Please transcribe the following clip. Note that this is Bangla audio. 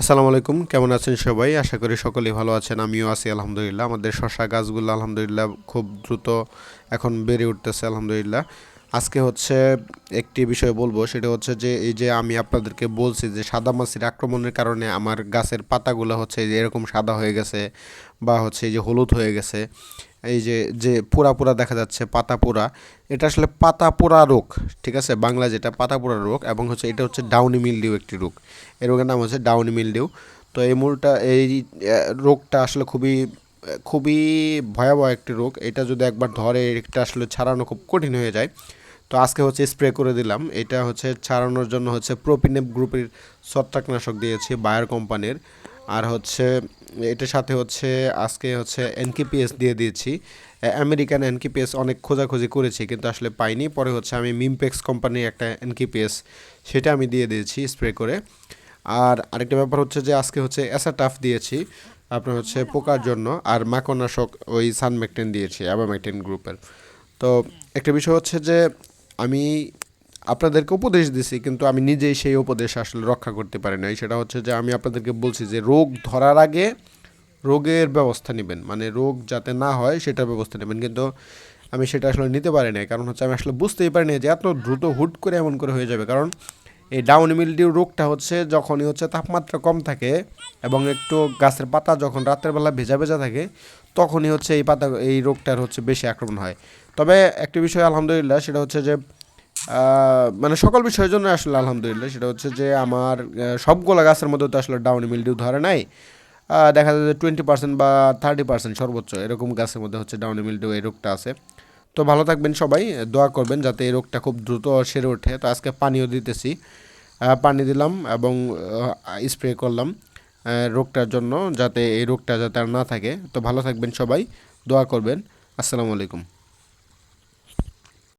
আসসালামু আলাইকুম, কেমন আছেন সবাই? আশা করি সকলেই ভালো আছেন, আমিও আছি, আলহামদুলিল্লাহ। আমাদের শশা গাছগুলো আলহামদুলিল্লাহ খুব দ্রুত এখন বেড়ে উঠতেছে, আলহামদুলিল্লাহ। আজকে হচ্ছে একটি বিষয় বলব, সেটা হচ্ছে যে, এই যে আমি আপনাদেরকে বলছি যে, সাদা মাছির আক্রমণের কারণে আমার গাছের পাতাগুলো হচ্ছে এরকম সাদা হয়ে গেছে বা হচ্ছে এই যে হলুদ হয়ে গেছে। এই যে যে পোড়া পোড়া দেখা যাচ্ছে, পাতা পোড়া, এটা আসলে পাতা পোড়া রোগ, ঠিক আছে? বাংলা যেটা পাতা পোড়া রোগ এবং হচ্ছে এটা হচ্ছে ডাউনি মিলডিউ একটি রোগ। এই রোগের নাম হচ্ছে ডাউনি মিলডিউ তো এই মূলটা, এই রোগটা আসলে খুবই খুবই ভয়াবহ একটি রোগ। এটা যদি একবার ধরে, এটা আসলে ছাড়ানো খুব কঠিন হয়ে যায়। তো আজকে হচ্ছে স্প্রে করে দিলাম। এটা হচ্ছে ছাড়ানোর জন্য হচ্ছে প্রোপিনেপ গ্রুপের ছত্রাকনাশক দিয়েছি বায়ার কোম্পানির আর হচ্ছে, এটার সাথে হচ্ছে, আজকে হচ্ছে এনকিপিএস দিয়ে দিয়েছি। আমেরিকান এনকিপিএস অনেক খোঁজাখুঁজি করেছি, কিন্তু আসলে পাইনি। পরে হচ্ছে আমি মিমপেক্স কোম্পানির একটা এনকিপিএস সেটা আমি দিয়ে দিয়েছি স্প্রে করে। আর আরেকটা ব্যাপার হচ্ছে যে, আজকে হচ্ছে অ্যাসাটাফ দিয়েছি, আপনার হচ্ছে পোকার জন্য। আর মাকনাশক ওই সানমেকটেন দিয়েছি অ্যাবামেকটেন গ্রুপের তো একটা বিষয় হচ্ছে যে, আমি আপনাদেরকে উপদেশ দিছি, কিন্তু আমি নিজেই সেই উপদেশ আসলে রক্ষা করতে পারি নাই। সেটা হচ্ছে যে আমি আপনাদেরকে বলছি যে রোগ ধরার আগে রোগের ব্যবস্থা নেবেন। মানে রোগ যাতে না হয় সেটার ব্যবস্থা নেবেন। কিন্তু আমি সেটা আসলে নিতে পারি নাই। কারণ হচ্ছে আমি আসলে বুঝতেই পারি না যে এত দ্রুত হুট করে এমন করে হয়ে যাবে। কারণ এই ডাউন মিলডিউ রোগটা হচ্ছে যখনই হচ্ছে তাপমাত্রা কম থাকে এবং একটু গাছের পাতা যখন রাতের বেলা ভেজা ভেজা থাকে, তখনই হচ্ছে এই পাতা, এই রোগটার হচ্ছে বেশি আক্রমণ হয়। তবে একটি বিষয় আলহামদুলিল্লাহ, সেটা হচ্ছে যে মানে সকল বিষয়ের জন্য আসলে আলহামদুলিল্লাহ। সেটা হচ্ছে যে আমার সবগুলো গাছের মধ্যে তো আসলে ডাউন মিলডিউ ধরে নাই। দেখা যায় যে টোয়েন্টি পার্সেন্ট বা থার্টি পার্সেন্ট সর্বোচ্চ এরকম গাছের মধ্যে হচ্ছে ডাউন মিলডিউ এই রোগটা আছে। তো ভালো থাকবেন সবাই, দোয়া করবেন যাতে এই রোগটা খুব দ্রুত সেরে ওঠে। তো আজকে পানিও দিতেছি পানি দিলাম এবং স্প্রে করলাম রোগটার জন্য যাতে এই রোগটা যাতে আর না থাকে। তো ভালো থাকবেন সবাই, দোয়া করবেন। আসসালামু আলাইকুম।